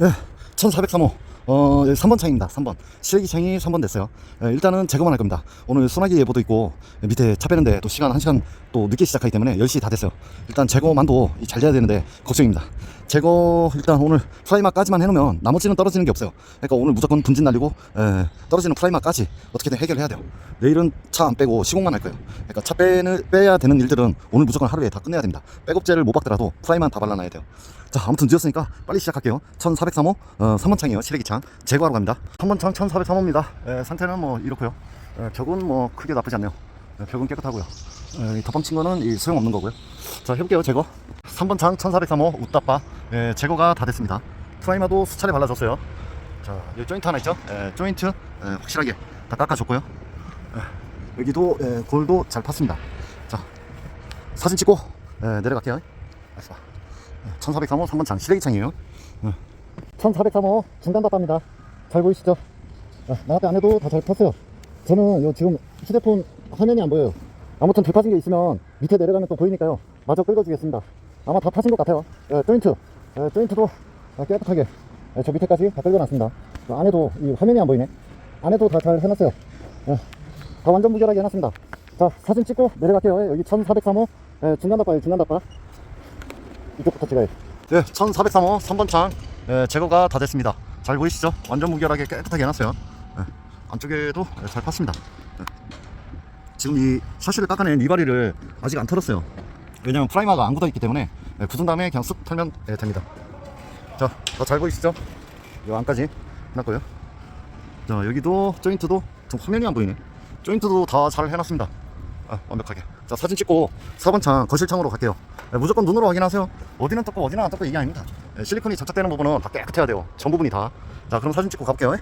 네, 1403호. 어, 3번 창입니다. 3번. 실기 창이 3번 됐어요. 예, 일단은 제거만 할 겁니다. 오늘 소나기 예보도 있고, 예, 밑에 차 빼는데 또 시간 1시간 또 늦게 시작하기 때문에 10시 다 됐어요. 일단 제거만도 잘 돼야 되는데, 걱정입니다. 제거, 일단 오늘 프라이마까지만 해놓으면 나머지는 떨어지는 게 없어요. 그러니까 오늘 무조건 분진 날리고, 예, 떨어지는 프라이마까지 어떻게든 해결해야 돼요. 내일은 차 안 빼고 시공만 할 거예요. 그러니까 차 빼는, 빼야 되는 일들은 오늘 무조건 하루에 다 끝내야 됩니다. 백업제를 못 박더라도 프라이만 다 발라놔야 돼요. 자, 아무튼 늦었으니까 빨리 시작할게요. 1403호, 어, 3번 창이에요. 실외기 창. 제거하러 갑니다. 3번 창 1403호입니다. 에, 상태는 뭐 이렇고요. 에, 벽은 뭐 크게 나쁘지 않네요. 에, 벽은 깨끗하고요. 에, 이 덮방 친 거는 이 소용없는 거고요. 자, 해볼게요. 제거. 3번 창 1403호 웃다빠. 에, 제거가 다 됐습니다. 프라이마도 수차례 발라줬어요. 자, 여기 조인트 하나 있죠? 에, 조인트 에, 확실하게 다 깎아줬고요. 에, 여기도 에, 골도 잘 팠습니다. 자, 사진 찍고 에, 내려갈게요. 알았어. 1403호 3번 창 시래기 창이에요 1403호 중간 답답니다 잘 보이시죠 나한테 안 해도 다잘 탔어요 저는 요 지금 휴대폰 화면이 안 보여요 아무튼 불 파진 게 있으면 밑에 내려가면 또 보이니까요 마저 끌어주겠습니다 아마 다 파진 것 같아요 예, 조인트 예, 조인트도 아, 깨끗하게 예, 저 밑에까지 다 끌어놨습니다 그 안에도 이 화면이 안 보이네 안에도 다 잘 해놨어요 예, 다 완전 무결하게 해놨습니다 자 사진 찍고 내려갈게요 여기 1403호 예, 중간 답바 이쪽부터 찍어요. 네, 1403호 3번 창 예, 제거가 다 됐습니다. 잘 보이시죠? 완전 무결하게 깨끗하게 해놨어요. 예, 안쪽에도 예, 잘 팠습니다. 예. 지금 이 샤시를 깎아낸 리바리를 아직 안 털었어요. 왜냐면 프라이마가 안 굳어있기 때문에 예, 굳은 다음에 그냥 쓱 털면 예, 됩니다. 자, 다 잘 보이시죠? 이 안까지 해놨고요. 자, 여기도 조인트도 좀 화면이 안 보이네. 조인트도 다 잘 해놨습니다. 아, 완벽하게. 자, 사진 찍고 4번 창, 거실 창으로 갈게요. 네, 무조건 눈으로 확인하세요. 어디는 떴고 어디는 안 떴고 이게 아닙니다. 네, 실리콘이 접착되는 부분은 다 깨끗해야 돼요. 전 부분이 다. 자, 그럼 사진 찍고 갈게요.